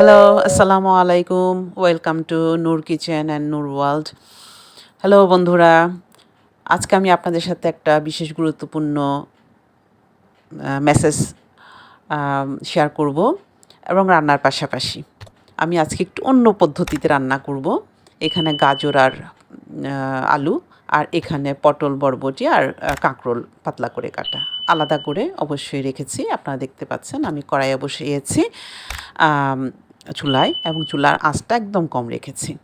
Hello আসসালামু আলাইকুম welcome to Noor kitchen and Noor world hello বন্ধুরা। আজকে আমি আপনাদের সাথে একটা বিশেষ গুরুত্বপূর্ণ মেসেজ শেয়ার করব এবং রান্নার পাশাপাশি। আমি আজকে একটু অন্য পদ্ধতিতে রান্না করব। এখানে গাজর আর আলু, আর এখানে পটল, বরবটি আর কাঁকরোল পাতলা করে কাটা। আলাদা করে অবশ্যই রেখেছি। আপনারা দেখতে পাচ্ছেন, আমি কড়াইয়ে বসিয়েছি। চুলায় এবং চুলার আঁচটা একদম কম রেখেছি।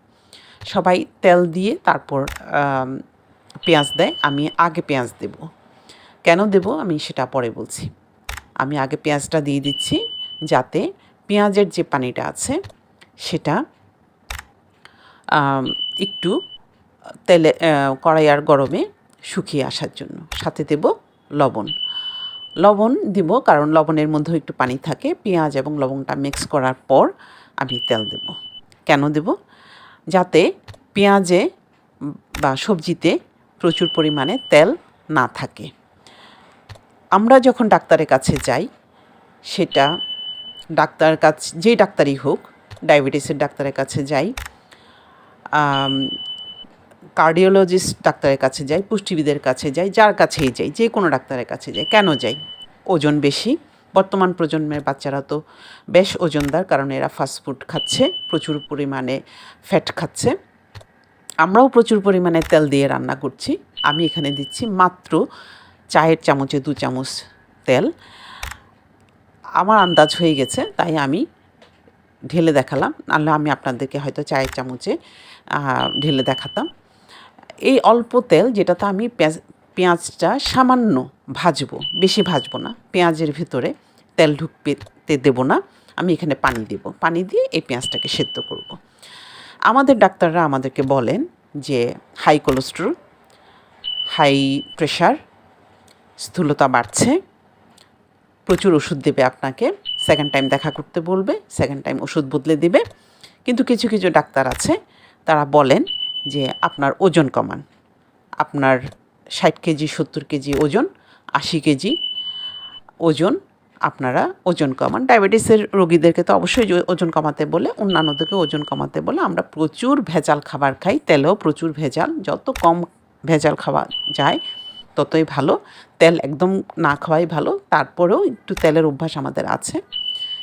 সবাই তেল দিয়ে তারপর পেঁয়াজ দেয় আমি আগে পেঁয়াজ দেব। কেন দেব? আমি সেটা পরে বলছি। আমি আগে পেঁয়াজটা দিয়ে দিচ্ছি যাতে পেঁয়াজের যে পানিটা আছে সেটা একটু তেলে আহ, কড়াই আর গরমে শুকিয়ে আসার জন্য। সাথে দেব লবণ। লবণ দিব, কারণ লবণের মধ্যেও একটু পানি থাকে। পেঁয়াজ এবং লবণটা মিক্স করার পর আমি তেল দেব। কেন দেব? যাতে পেঁয়াজে বা সবজিতে প্রচুর পরিমাণে তেল না থাকে। আমরা যখন ডাক্তারের কাছে যাই, সেটা ডাক্তার কাছ যেই ডাক্তারই হোক, ডায়াবেটিসের ডাক্তারের কাছে যাই কার্ডিওলজিস্ট ডাক্তারের কাছে যাই, পুষ্টিবিদের কাছে যাই, যার কাছেই যাই, যে কোনো ডাক্তারের কাছে যাই, কেন যাই? ওজন বেশি। বর্তমান প্রজন্মের বাচ্চারা তো বেশ ওজনদার, কারণ এরা ফাস্টফুড খাচ্ছে, প্রচুর পরিমাণে ফ্যাট খাচ্ছে। আমরাও প্রচুর পরিমাণে তেল দিয়ে রান্না করছি। আমি এখানে দিচ্ছি মাত্র চায়ের চামচে দু চামচ তেল। আমার আন্দাজ হয়ে গেছে, তাই আমি ঢেলে দেখালাম। নাহলে আমি আপনাদেরকে হয়তো চায়ের চামচে ঢেলে দেখাতাম। এই অল্প তেল যেটাতে আমি পেঁয়াজ, পেঁয়াজটা সামান্য ভাজবো, বেশি ভাজবো না, পেঁয়াজের ভিতরে তেল ঢুকতে দেবো না, আমি এখানে পানি দেব পানি দিয়ে এই পেঁয়াজটাকে সেদ্ধ করব। আমাদের ডাক্তাররা আমাদেরকে বলেন যে হাই কোলেস্ট্রল হাই প্রেশার স্থূলতা বাড়ছে, প্রচুর ওষুধ দেবে আপনাকে সেকেন্ড টাইম দেখা করতে বলবে সেকেন্ড টাইম ওষুধ বদলে দেবে কিন্তু কিছু কিছু ডাক্তার আছে, তারা বলেন যে আপনার ওজন কমান। আপনার ষাট কেজি, সত্তর কেজি ওজন, আশি কেজি ওজন, আপনারা ওজন কমান। ডায়াবেটিসের রোগীদেরকে তো অবশ্যই ওজন কমাতে বলে, অন্যান্যদেরকে ওজন কমাতে বলে। আমরা প্রচুর ভেজাল খাবার খাই, তেলেও প্রচুর ভেজাল। যত কম ভেজাল খাওয়া যায়, ততই ভালো। তেল একদম না খাওয়াই ভালো। তারপরেও একটু তেলের অভ্যাস আমাদের আছে।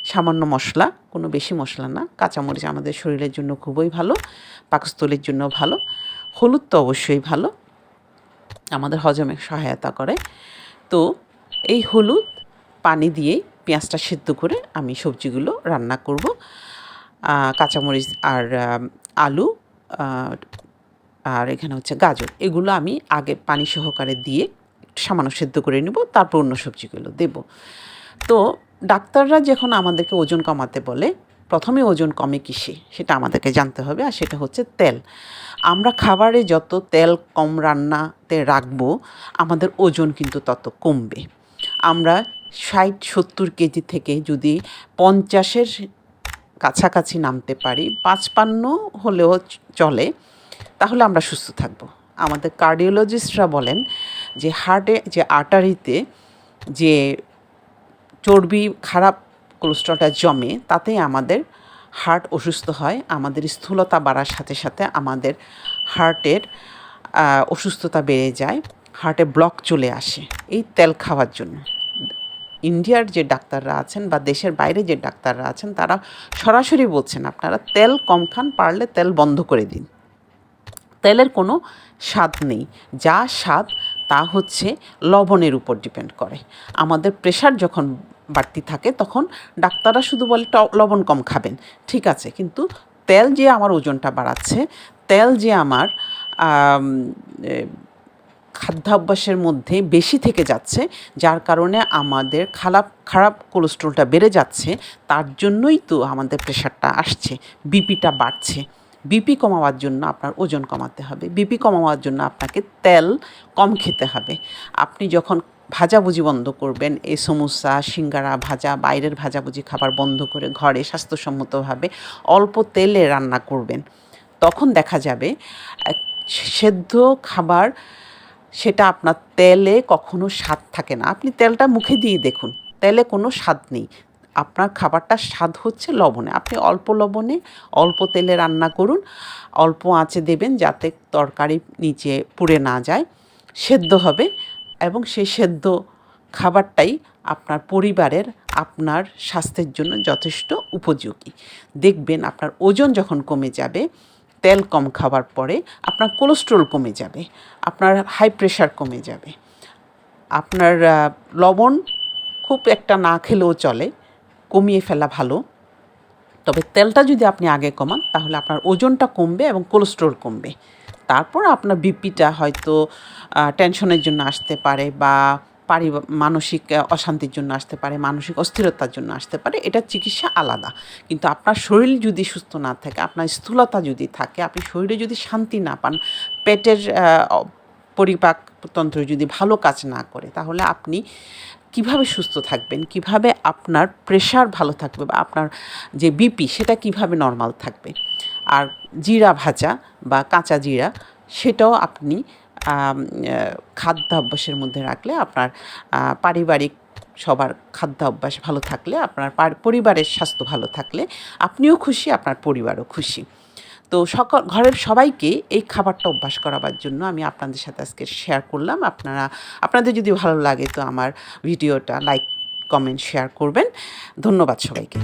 সামান্য মশলা, কোনো বেশি মশলা না। কাঁচামরিচ আমাদের শরীরের জন্য খুবই ভালো, পাকস্থলীর জন্য ভালো, হলুদ তো অবশ্যই ভালো, আমাদের হজমে সহায়তা করে। তো এই হলুদ পানি দিয়ে পেঁয়াজটা সেদ্ধ করে আমি সবজিগুলো রান্না করব। কাঁচামরিচ আর আলু আর এখানে হচ্ছে গাজর। এগুলো আমি আগে পানি সহকারে দিয়ে সামান্য সেদ্ধ করে নেব, তারপর অন্য সবজিগুলো দেব। তো ডাক্তাররা যখন আমাদেরকে ওজন কমাতে বলে, প্রথমে ওজন কমে কিসে? সেটা আমাদেরকে জানতে হবে, আর সেটা হচ্ছে তেল। আমরা খাবারে যত তেল কম রান্নাতে রাখব, আমাদের ওজন কিন্তু তত কমবে। আমরা ষাট, সত্তর কেজি থেকে যদি পঞ্চাশের কাছাকাছি নামতে পারি, পাঁচপান্ন হলেও চলে, তাহলে আমরা সুস্থ থাকব। আমাদের কার্ডিওলজিস্টরা বলেন যে হার্টে, যে আর্টারিতে যে চর্বি, খারাপ কোলেস্ট্রলটা জমে, তাতেই আমাদের হার্ট অসুস্থ হয়। আমাদের স্থূলতা বাড়ার সাথে সাথে আমাদের হার্টের অসুস্থতা বেড়ে যায় হার্টে ব্লক চলে আসে। এই তেল খাওয়ার জন্য। ইন্ডিয়ার যে ডাক্তাররা আছেন বা দেশের বাইরে যে ডাক্তাররা আছেন, তারা সরাসরি বলছেন, আপনারা তেল কম খান, পারলে তেল বন্ধ করে দিন। তেলের কোনো স্বাদ নেই। যা স্বাদ, তা হচ্ছে লবণের উপর ডিপেন্ড করে। আমাদের প্রেশার যখন বাড়তি থাকে, তখন ডাক্তাররা শুধু বলে লবণ কম খাবেন। ঠিক আছে, কিন্তু তেল যে আমার ওজনটা বাড়াচ্ছে, তেল যে আমার খাদ্যাভ্যাসের মধ্যে বেশি থেকে যাচ্ছে, যার কারণে আমাদের খারাপ খারাপ কোলেস্ট্রলটা বেড়ে যাচ্ছে, তার জন্যই তো আমাদের প্রেশারটা আসছে, বিপিটা বাড়ছে। বিপি কমাবার জন্য আপনার ওজন কমাতে হবে, বিপি কমাবার জন্য আপনাকে তেল কম খেতে হবে। আপনি যখন ভাজাভুজি বন্ধ করবেন, এই সমোসা, সিঙ্গারা ভাজা, বাইরের ভাজাভুজি খাবার বন্ধ করে ঘরে স্বাস্থ্যসম্মতভাবে অল্প তেলে রান্না করবেন। তখন দেখা যাবে সেদ্ধ খাবার, সেটা আপনার তেলে কখনো স্বাদ থাকে না। আপনি তেলটা মুখে দিয়ে দেখুন, তেলে কোনো স্বাদ নেই। আপনার খাবারটার স্বাদ হচ্ছে লবণে। আপনি অল্প লবণে অল্প তেলে রান্না করুন, অল্প আঁচে দেবেন যাতে তরকারি নিচে পুড়ে না যায়। সেদ্ধ হবে এবং সেই সেদ্ধ খাবারটাই আপনার পরিবারের, আপনার স্বাস্থ্যের জন্য যথেষ্ট উপযোগী। দেখবেন আপনার ওজন যখন কমে যাবে, তেল কম খাওয়ার পরে আপনার কোলেস্ট্রল কমে যাবে, আপনার হাই প্রেশার কমে যাবে। আপনার লবণ খুব একটা না খেলেও চলে, কমিয়ে ফেলা ভালো। তবে তেলটা যদি আপনি আগে কমান, তাহলে আপনার ওজনটা কমবে এবং কোলেস্ট্রল কমবে। তারপর আপনার বিপিটা হয়তো টেনশনের জন্য আসতে পারে বা পারি, মানসিক অশান্তির জন্য আসতে পারে, মানসিক অস্থিরতার জন্য আসতে পারে, এটা চিকিৎসা আলাদা। কিন্তু আপনার শরীর যদি সুস্থ না থাকে, আপনার স্থূলতা যদি থাকে, আপনি শরীরে যদি শান্তি না পান, পেটের পরিপাকতন্ত্র যদি ভালো কাজ না করে, তাহলে আপনি কীভাবে সুস্থ থাকবেন? কীভাবে আপনার প্রেশার ভালো থাকবে বা আপনার যে বিপি সেটা কীভাবে নর্মাল থাকবে? আর জিরা ভাজা বা কাঁচা জিরা, সেটাও আপনি খাদ্যাভ্যাসের মধ্যে রাখলে আপনার পারিবারিক সবার খাদ্যাভ্যাস ভালো থাকলে, আপনার পরিবারের স্বাস্থ্য ভালো থাকলে আপনিও খুশি, আপনার পরিবারও খুশি। তো সকল, ঘরের সবাইকে এই খাবারটা অভ্যাস করাবার জন্য আমি আপনাদের সাথে আজকে শেয়ার করলাম। আপনারা, আপনাদের যদি ভালো লাগে তো আমার ভিডিওটা লাইক কমেন্ট শেয়ার করবেন। ধন্যবাদ সবাইকে।